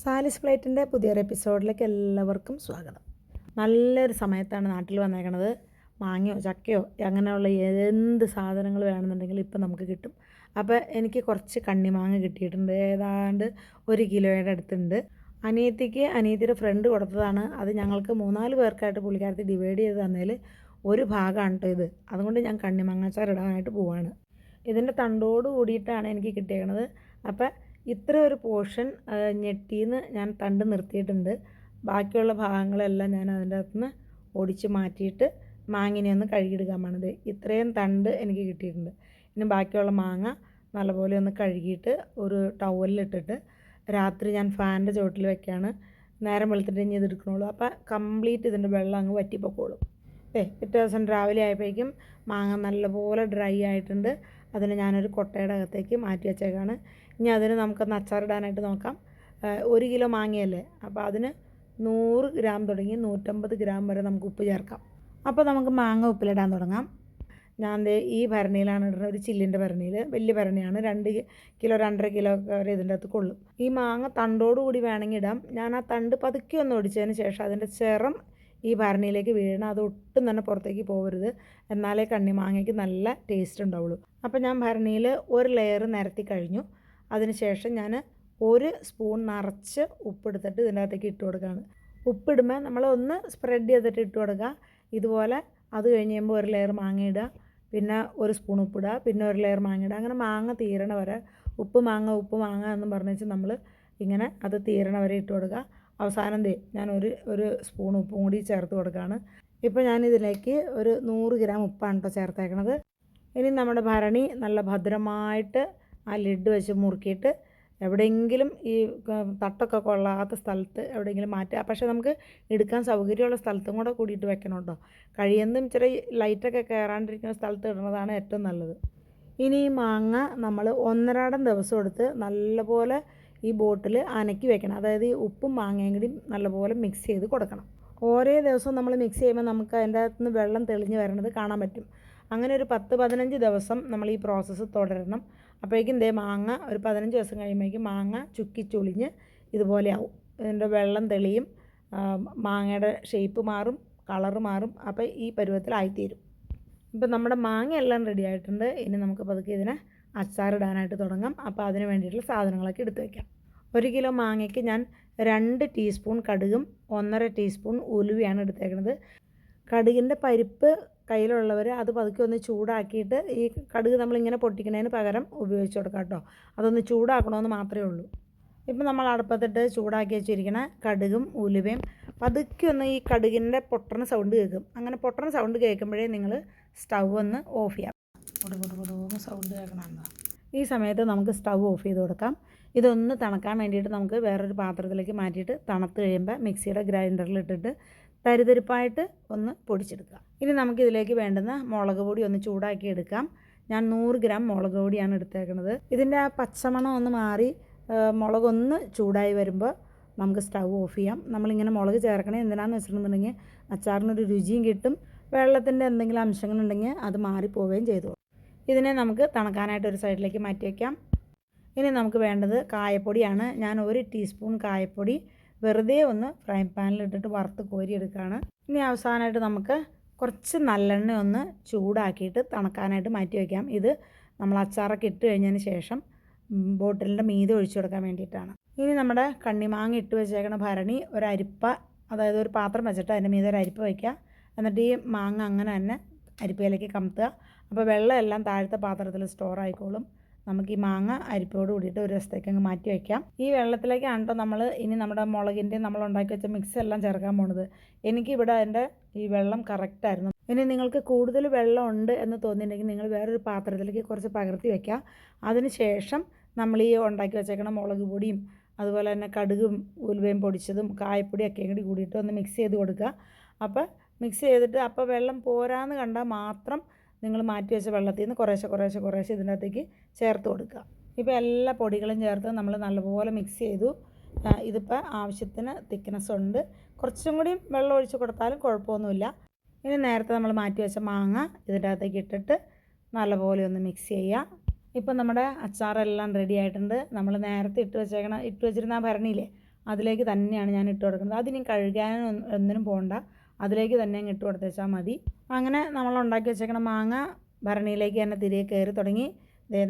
സാലിസ് ഫ്ലൈറ്റിന്റെ പുതിയൊരു എപ്പിസോഡിലേക്ക് എല്ലാവർക്കും സ്വാഗതം. നല്ലൊരു സമയത്താണ് നാട്ടിൽ വന്നേക്കണത്. മാങ്ങയോ ചക്കയോ അങ്ങനെയുള്ള എന്ത് സാധനങ്ങൾ വേണമെന്നുണ്ടെങ്കിലും ഇപ്പം നമുക്ക് കിട്ടും. അപ്പോൾ എനിക്ക് കുറച്ച് കണ്ണിമാങ്ങ കിട്ടിയിട്ടുണ്ട്. ഏതാണ്ട് ഒരു കിലോയുടെ അടുത്തുണ്ട്. അനിയത്തിക്ക് അനിയത്തിയുടെ ഫ്രണ്ട് കൊടുത്തതാണ്. അത് ഞങ്ങൾക്ക് മൂന്നാൽ പേർക്കായിട്ട് പുള്ളിക്കാരത്തി ഡിവൈഡ് ചെയ്ത് തന്നതിൽ ഒരു ഭാഗമാണ് കേട്ടോ ഇത്. അതുകൊണ്ട് ഞാൻ കണ്ണിമാങ്ങാച്ചാർ ഇടാനായിട്ട് പോവാണ്. ഇതിന്റെ തണ്ടോട് കൂടിയിട്ടാണ് എനിക്ക് കിട്ടിയേക്കണത്. അപ്പം ഇത്ര ഒരു പോർഷൻ ഞെട്ടിന്ന് ഞാൻ തണ്ട് നിർത്തിയിട്ടുണ്ട്. ബാക്കിയുള്ള ഭാഗങ്ങളെല്ലാം ഞാൻ അതിന്റെ അകത്തുനിന്ന് ഒടിച്ച് മാറ്റിയിട്ട് മാങ്ങിനെ ഒന്ന് കഴുകിയെടുക്കാൻ പോണത് ഇത്രയും തണ്ട് എനിക്ക് കിട്ടിയിട്ടുണ്ട്. ഇനി ബാക്കിയുള്ള മാങ്ങ നല്ലപോലെ ഒന്ന് കഴുകിയിട്ട് ഒരു ടവലിലിട്ടിട്ട് രാത്രി ഞാൻ ഫാനിന്റെ ചുവട്ടിൽ വെക്കുകയാണ് നേരം വെളുത്തിട്ട് ഇനി ഇതെടുക്കണുള്ളൂ അപ്പോൾ കംപ്ലീറ്റ് ഇതിന്റെ വെള്ളം അങ്ങ് വറ്റിപ്പോക്കോളും. ഏ പിറ്റേ ദിവസം രാവിലെ ആയപ്പോഴേക്കും മാങ്ങ നല്ലപോലെ ഡ്രൈ ആയിട്ടുണ്ട്. അതിന് ഞാനൊരു കൊട്ടയുടെ അകത്തേക്ക് മാറ്റി വെച്ചേക്കാണ്. ഇനി അതിന് നമുക്കൊന്ന് അച്ചാറിടാനായിട്ട് നോക്കാം. ഒരു കിലോ മാങ്ങയല്ലേ? അപ്പോൾ അതിന് നൂറ് ഗ്രാം തുടങ്ങി നൂറ്റമ്പത് ഗ്രാം വരെ നമുക്ക് ഉപ്പ് ചേർക്കാം. അപ്പോൾ നമുക്ക് മാങ്ങ ഉപ്പിലിടാൻ തുടങ്ങാം. ഞാൻ ഈ ഭരണിയിലാണ് ഇടുന്നത്. ഒരു ചില്ലിന്റെ ഭരണിയിൽ. വലിയ ഭരണിയാണ്. രണ്ട് കിലോ രണ്ടര കിലോ വരെ ഇതിന്റെ അകത്ത് കൊള്ളും. ഈ മാങ്ങ തണ്ടോടുകൂടി വേണമെങ്കിൽ ഇടാം. ഞാൻ ആ തണ്ട് പതുക്കി ഒന്ന് ഒടിച്ചതിന് ശേഷം അതിന്റെ ചെറം ഈ ഭരണിയിലേക്ക് വീഴണം അത് ഒട്ടും തന്നെ പുറത്തേക്ക് പോകരുത് എന്നാലേ കണ്ണിമാങ്ങയ്ക്ക് നല്ല ടേസ്റ്റ് ഉണ്ടാവുള്ളൂ. അപ്പോൾ ഞാൻ ഭരണിയിൽ ഒരു ലെയർ നിരത്തി കഴിഞ്ഞു. അതിനുശേഷം ഞാൻ ഒരു സ്പൂൺ നിറച്ച് ഉപ്പെടുത്തിട്ട് ഇതിന്റെ അകത്തേക്ക് ഇട്ട് കൊടുക്കുകയാണ്. ഉപ്പിടുമ്പോൾ നമ്മൾ ഒന്ന് സ്പ്രെഡ് ചെയ്തിട്ട് ഇട്ട് കൊടുക്കുക. ഇതുപോലെ അത് കഴിഞ്ഞ് കഴിയുമ്പോൾ ഒരു ലെയർ മാങ്ങ ഇടുക. പിന്നെ ഒരു സ്പൂൺ ഉപ്പിടുക പിന്നെ ഒരു ലെയർ മാങ്ങ ഇടുക. അങ്ങനെ മാങ്ങ തീരണ വരെ ഉപ്പ് മാങ്ങ ഉപ്പ് മാങ്ങ എന്ന് വെച്ചാൽ നമ്മൾ ഇങ്ങനെ അത് തീരണ വരെ ഇട്ട് കൊടുക്കുക. അവസാനം ദേ ഞാൻ ഒരു ഒരു സ്പൂൺ ഉപ്പും കൂടി ചേർത്ത് കൊടുക്കുകയാണ്. ഇപ്പോൾ ഞാനിതിലേക്ക് ഒരു നൂറ് ഗ്രാം ഉപ്പാണ് കേട്ടോ ചേർത്തേക്കണത്. ഇനി നമ്മുടെ ഭരണി നല്ല ഭദ്രമായിട്ട് ആ ലിഡ് വെച്ച് മുറുക്കിയിട്ട് എവിടെയെങ്കിലും ഈ തട്ടൊക്കെ കൊള്ളാത്ത സ്ഥലത്ത് എവിടെയെങ്കിലും മാറ്റുക പക്ഷേ നമുക്ക് എടുക്കാൻ സൗകര്യമുള്ള സ്ഥലത്തും കൂടെ കൂടിയിട്ട് വെക്കണം കേട്ടോ കഴിയുന്നതും ഇച്ചിരി ലൈറ്റൊക്കെ കയറാണ്ടിരിക്കുന്ന സ്ഥലത്ത് ഇടുന്നതാണ് ഏറ്റവും നല്ലത്. ഇനി ഈ മാങ്ങ നമ്മൾ ഒന്നരാടം ദിവസം എടുത്ത് നല്ലപോലെ ഈ ബോട്ടിൽ അനക്കി വെക്കണം. അതായത് ഉപ്പും മാങ്ങയും കൂടി നല്ലപോലെ മിക്സ് ചെയ്ത് കൊടുക്കണം. ഓരോ ദിവസവും നമ്മൾ മിക്സ് ചെയ്യുമ്പോൾ നമുക്ക് അതിന്റെ അകത്ത് നിന്ന് വെള്ളം തെളിഞ്ഞ് വരണത് കാണാൻ പറ്റും. അങ്ങനെ ഒരു പത്ത് പതിനഞ്ച് ദിവസം നമ്മൾ ഈ പ്രോസസ്സ് തുടരണം. അപ്പോഴേക്കും ദേ മാങ്ങ ഒരു പതിനഞ്ച് ദിവസം കഴിയുമ്പോഴേക്കും മാങ്ങ ചുക്കി ചുളിഞ്ഞ് ഇതുപോലെ ആവും. ഇതിന്റെ വെള്ളം തെളിയും മാങ്ങയുടെ ഷേപ്പ് മാറും കളർ മാറും അപ്പോൾ ഈ പരുവത്തിലായിത്തീരും ഇപ്പം നമ്മുടെ മാങ്ങ എല്ലാം റെഡി ആയിട്ടുണ്ട്. ഇനി നമുക്ക് പതുക്കെ ഇതിനെ അച്ചാറിടാനായിട്ട് തുടങ്ങാം. അപ്പോൾ അതിന് വേണ്ടിയിട്ടുള്ള സാധനങ്ങളൊക്കെ എടുത്ത് വയ്ക്കാം. ഒരു കിലോ മാങ്ങയ്ക്ക് ഞാൻ രണ്ട് ടീസ്പൂൺ കടുകും ഒന്നര ടീസ്പൂൺ ഉലുവയാണ് എടുത്തേക്കുന്നത് കടുകിന്റെ പരിപ്പ് കയ്യിലുള്ളവർ അത് പതുക്കെ ഒന്ന് ചൂടാക്കിയിട്ട് ഈ കടുക് നമ്മളിങ്ങനെ പൊട്ടിക്കുന്നതിന് പകരം ഉപയോഗിച്ച് കൊടുക്കാം കേട്ടോ. അതൊന്ന് ചൂടാക്കണമെന്ന് മാത്രമേ ഉള്ളൂ. ഇപ്പം നമ്മൾ അടുപ്പത്തിട്ട് ചൂടാക്കി വെച്ചിരിക്കണ കടുകും ഉലുവയും പതുക്കെ ഒന്ന് ഈ കടുകിന്റെ പൊട്ടണ സൗണ്ട് കേൾക്കും. അങ്ങനെ പൊട്ടണ സൗണ്ട് കേൾക്കുമ്പോഴേ നിങ്ങൾ സ്റ്റൗ ഒന്ന് ഓഫ് ചെയ്യാം. കൊടുന്ന് സൗണ്ട് കേൾക്കണമെന്ന് ഈ സമയത്ത് നമുക്ക് സ്റ്റൗ ഓഫ് ചെയ്ത് കൊടുക്കാം. ഇതൊന്ന് തണക്കാൻ വേണ്ടിയിട്ട് നമുക്ക് വേറൊരു പാത്രത്തിലേക്ക് മാറ്റിയിട്ട് തണുത്ത് കഴിയുമ്പോൾ മിക്സിയുടെ ഗ്രൈൻഡറിൽ ഇട്ടിട്ട് തരിതരിപ്പായിട്ട് ഒന്ന് പൊടിച്ചെടുക്കുക. ഇനി നമുക്കിതിലേക്ക് വേണ്ടുന്ന മുളക് പൊടി ഒന്ന് ചൂടാക്കി എടുക്കാം. ഞാൻ നൂറ് ഗ്രാം മുളക് പൊടിയാണ് എടുത്തേക്കുന്നത് ഇതിന്റെ ആ പച്ചമണം ഒന്ന് മാറി മുളകൊന്ന് ചൂടായി വരുമ്പോൾ നമുക്ക് സ്റ്റൗ ഓഫ് ചെയ്യാം. നമ്മളിങ്ങനെ മുളക് ചേർക്കണേ എന്തിനാന്ന് വെച്ചിട്ടുണ്ടെന്നുണ്ടെങ്കിൽ അച്ചാറിനൊരു രുചിയും കിട്ടും. വെള്ളത്തിന്റെ എന്തെങ്കിലും അംശങ്ങളുണ്ടെങ്കിൽ അത് മാറിപ്പോവുകയും ചെയ്തു. ഇതിനെ നമുക്ക് തണുക്കാനായിട്ട് ഒരു സൈഡിലേക്ക് മാറ്റി വയ്ക്കാം. ഇനി നമുക്ക് വേണ്ടത് കായപ്പൊടിയാണ്. ഞാൻ ഒരു ടീസ്പൂൺ കായപ്പൊടി വെറുതെ ഒന്ന് ഫ്രൈ പാനിലിട്ടിട്ട് വറുത്ത് കോരിയെടുക്കുകയാണ്. ഇനി അവസാനമായിട്ട് നമുക്ക് കുറച്ച് നല്ലെണ്ണ ഒന്ന് ചൂടാക്കിയിട്ട് തണുക്കാനായിട്ട് മാറ്റി വയ്ക്കാം. ഇത് നമ്മൾ അച്ചാറൊക്കെ ഇട്ട് കഴിഞ്ഞതിന് ശേഷം ബോട്ടിലിന്റെ മീതെ ഒഴിച്ചു കൊടുക്കാൻ വേണ്ടിയിട്ടാണ്. ഇനി നമ്മുടെ കണ്ണിമാങ്ങ ഇട്ട് വെച്ചേക്കണ ഭരണി ഒരു അരിപ്പ അതായത് ഒരു പാത്രം വെച്ചിട്ട് അതിന്റെ മീതെ ഒരു അരിപ്പ വയ്ക്കുക. എന്നിട്ട് ഈ മാങ്ങ അങ്ങനെ തന്നെ അരിപ്പയിലേക്ക് കമത്തുക. അപ്പോൾ വെള്ളമെല്ലാം താഴത്തെ പാത്രത്തിൽ സ്റ്റോർ ആയിക്കോളും. നമുക്ക് ഈ മാങ്ങ അരിപ്പോട് കൂടിയിട്ട് ഒരു ദിവസത്തേക്ക് അങ്ങ് മാറ്റി വയ്ക്കാം ഈ വെള്ളത്തിലേക്കാണ് കേട്ടോ നമ്മൾ ഇനി നമ്മുടെ മുളകിന്റെ നമ്മൾ ഉണ്ടാക്കി വെച്ച മിക്സ് എല്ലാം ചേർക്കാൻ പോണത്. എനിക്കിവിടെ അതിന്റെ ഈ വെള്ളം കറക്റ്റായിരുന്നു ഇനി നിങ്ങൾക്ക് കൂടുതൽ വെള്ളം ഉണ്ട് എന്ന് തോന്നിയിട്ടുണ്ടെങ്കിൽ നിങ്ങൾ വേറൊരു പാത്രത്തിലേക്ക് കുറച്ച് പകർത്തി വയ്ക്കാം അതിനുശേഷം നമ്മൾ ഈ ഉണ്ടാക്കി വെച്ചേക്കണ മുളക് പൊടിയും അതുപോലെ തന്നെ കടുകും ഉലുവയും പൊടിച്ചതും കായപ്പൊടിയൊക്കെ കൂടി കൂടിയിട്ട് ഒന്ന് മിക്സ് ചെയ്ത് കൊടുക്കുക. അപ്പോൾ മിക്സ് ചെയ്തിട്ട് അപ്പോൾ വെള്ളം പോരാന്ന് കണ്ടാൽ മാത്രം നിങ്ങൾ മാറ്റി വെച്ച വെള്ളത്തിൽ നിന്ന് കുറേശ്ശെ കുറേശ്ശെ കുറേശ്ശെ ഇതിന്റെ അകത്തേക്ക് ചേർത്ത് കൊടുക്കുക ഇപ്പോൾ എല്ലാ പൊടികളും ചേർത്ത് നമ്മൾ നല്ലപോലെ മിക്സ് ചെയ്തു ഇതിപ്പോൾ ആവശ്യത്തിന് തിക്നെസ് ഉണ്ട് കുറച്ചും കൂടി വെള്ളം ഒഴിച്ച് കൊടുത്താലും കുഴപ്പമൊന്നുമില്ല. ഇനി നേരത്തെ നമ്മൾ മാറ്റി വെച്ച മാങ്ങ ഇതിന്റെ അകത്തേക്ക് ഇട്ടിട്ട് നല്ലപോലെ ഒന്ന് മിക്സ് ചെയ്യുക ഇപ്പം നമ്മുടെ അച്ചാറെല്ലാം റെഡി ആയിട്ടുണ്ട്. നമ്മൾ നേരത്തെ ഇട്ട് വെച്ചേക്കണ ഇട്ട് വെച്ചിരുന്ന ആ ഭരണിയില്ലേ അതിലേക്ക് തന്നെയാണ് ഞാൻ ഇട്ട് കൊടുക്കുന്നത്. അതിനി കഴുകാനും ഒന്നും- ഒന്നിനും പോകണ്ട അതിലേക്ക് തന്നെ ഇട്ട് കൊടുത്തേച്ചാൽ മതി. അങ്ങനെ നമ്മൾ ഉണ്ടാക്കി വെച്ചേക്കണ മാങ്ങ ഭരണിയിലേക്ക് തന്നെ തിരികെ കയറി തുടങ്ങി.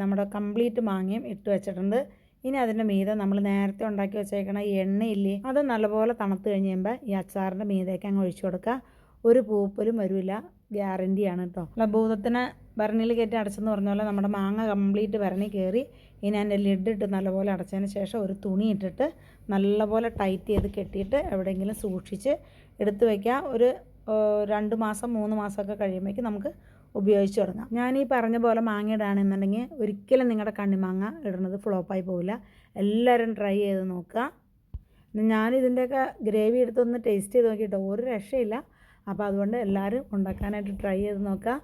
നമ്മുടെ കംപ്ലീറ്റ് മാങ്ങയും ഇട്ട് വെച്ചിട്ടുണ്ട്. ഇനി അതിന്റെ മീതെ നമ്മൾ നേരത്തെ ഉണ്ടാക്കി വെച്ചേക്കണ എണ്ണയില്ലേ അത് നല്ലപോലെ തണുത്ത് കഴിഞ്ഞ് കഴിയുമ്പോൾ ഈ അച്ചാറിന്റെ മീതേക്ക് അങ്ങ് ഒഴിച്ചു കൊടുക്കുക. ഒരു പൂപ്പലും വരില്ല. ഗ്യാരന്റിയാണ് കേട്ടോ. അല്ല ഭൂതത്തിന് ഭരണിയിൽ കയറ്റി അടച്ചെന്ന് പറഞ്ഞ പോലെ നമ്മുടെ മാങ്ങ കംപ്ലീറ്റ് ഭരണി കയറി. ഇനി അതിന്റെ ലിഡ് ഇട്ട് നല്ലപോലെ അടച്ചതിന് ശേഷം ഒരു തുണി ഇട്ടിട്ട് നല്ലപോലെ ടൈറ്റ് ചെയ്ത് കെട്ടിയിട്ട് എവിടെയെങ്കിലും സൂക്ഷിച്ച് എടുത്ത് വയ്ക്കുക ഒരു രണ്ട് മാസം മൂന്ന് മാസമൊക്കെ കഴിയുമ്പോഴേക്കും നമുക്ക് ഉപയോഗിച്ച് തുടങ്ങാം. ഞാൻ ഈ പറഞ്ഞ പോലെ മാങ്ങ ഇടുകയാണെന്നുണ്ടെങ്കിൽ ഒരിക്കലും നിങ്ങളുടെ കണ്ണിമാങ്ങ ഇടുന്നത് ഫ്ലോപ്പായി പോവില്ല. എല്ലാവരും ട്രൈ ചെയ്ത് നോക്കുക. പിന്നെ ഞാനിതിന്റെയൊക്കെ ഗ്രേവി എടുത്തൊന്ന് ടേസ്റ്റ് ചെയ്ത് നോക്കിയിട്ടോ ഒരു രക്ഷയില്ല. അപ്പോൾ അതുകൊണ്ട് എല്ലാവരും ഉണ്ടാക്കാനായിട്ട് ട്രൈ ചെയ്ത് നോക്കുക.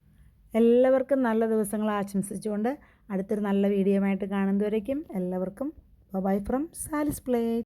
എല്ലാവർക്കും നല്ല ദിവസങ്ങൾ ആശംസിച്ചുകൊണ്ട് അടുത്തൊരു നല്ല വീഡിയോ ആയിട്ട് കാണുന്നതുവരേക്കും എല്ലാവർക്കും ബൈ ഫ്രം സാലിസ് പ്ലേറ്റ്.